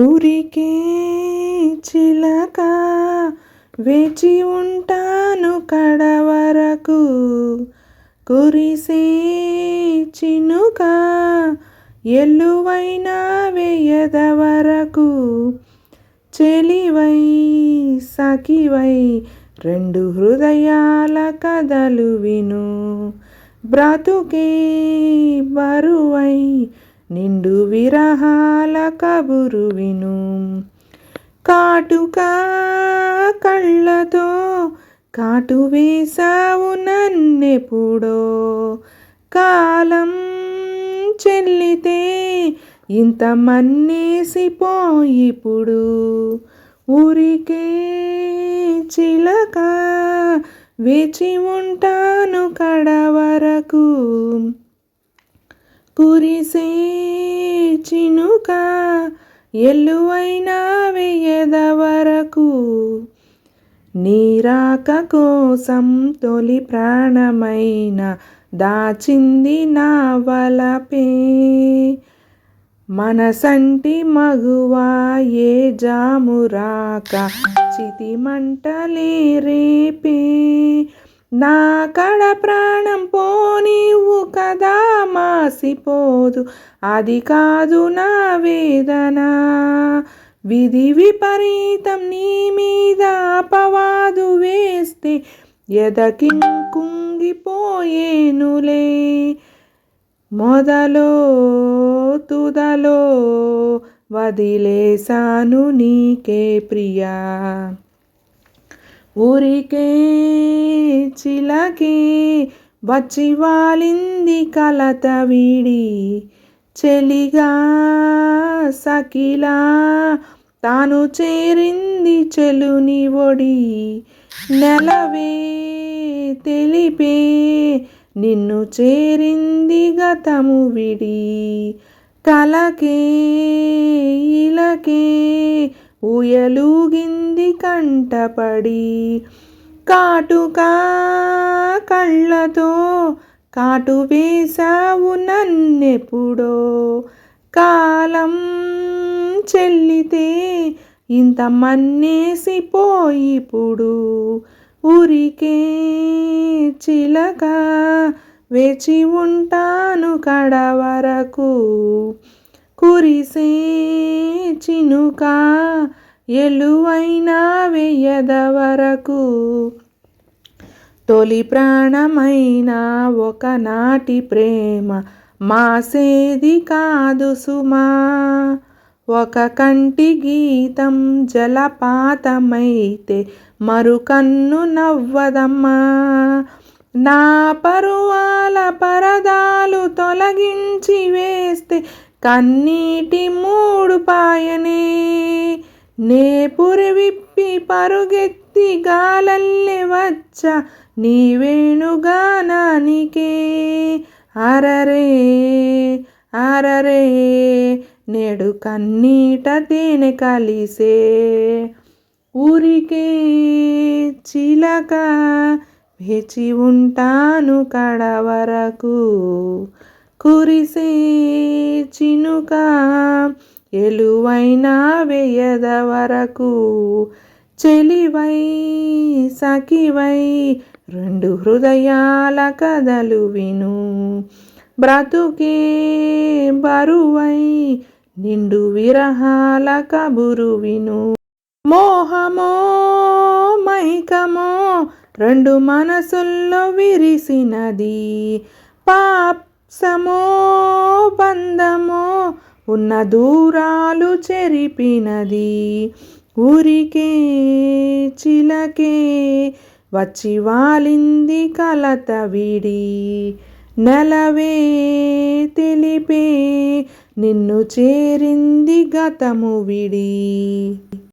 ఊరికే చిలక వేచి ఉంటాను కడవరకు. కురిసే చినుక ఎల్లువైన వేయద వరకు చెలివై సఖివై రెండు హృదయాల కథలు విను. బ్రతుకే బరువై నిండు విరహాల కబురు విను. కాటుక కళ్ళతో కాటు వేసావు నన్నెప్పుడో. కాలం చెల్లితే ఇంత మన్నేసిపోయిప్పుడు. ఊరికే చిలక వేచి ఉంటాను కడవరకు. కురిసే చినుక ఎల్లువైనా వెయ్యద వరకు నీరాక కోసం తొలి ప్రాణమైన దాచింది నా వలపే. మనసంటి మగువా ఏ జామురాక చితిమంటలే రేపే. నా కడ ప్రాణం పోనీవు కదా మాసిపోదు. అది కాదు నా వేదన. విధి విపరీతం నీ మీద అపవాదు వేస్తే ఎదకి కుంగిపోయేనులే. మొదలో తుదలో వదిలేశాను నీకే ప్రియా. ఊరికే చిలకే వచ్చి వాలింది కలత వీడి చెలిగా సకిలా. తాను చేరింది చెలుని ఒడి నెలవే తెలిపే. నిన్ను చేరింది గతము విడి కలకే ఇలకే. ఉయలూగింది కంటపడి కాటుక కళ్ళతో కాటు వేసావు నన్నెప్పుడో కాలం చెల్లితే ఇంత మన్నేసిపోయిప్పుడు ఊరికే చిలక వేచి ఉంటాను కడ వరకు కురిసే చినుక ఎలువైనా వెయ్యద వరకు తొలి ప్రాణమైన ఒకనాటి ప్రేమ మాసేది కాదు సుమా. ఒక కంటి గీతం జలపాతమైతే మరుకన్ను నవ్వదమ్మా. నా పరువాల పరదాలు తొలగించి వేస్తే కన్నీటి మూడు పాయనే. నే పురివిప్పి పరుగెత్తి గాలల్లె వచ్చ నీ వేణుగానానికే అరరే అరరే నేడు కన్నీట తేనె కలిసే. ఊరికే చిలక వేచి ఉంటాను కడవరకు. కురిసే చినుక ఎలువైనా వేయద వరకు చెలివై సఖివై రెండు హృదయాల కథలు విను. బ్రతుకే బరువై నిండు విరహాల కబురు విను. మోహమో మైకమో రెండు మనసుల్లో విరిసినది. పాప్సమో బంధమో ఉన్న దూరాలు చెరిపినది. ఊరికే చిలకే వచ్చి వాలింది కలత విడి. నెలవే తెలిపే నిన్ను చేరింది గతము విడి.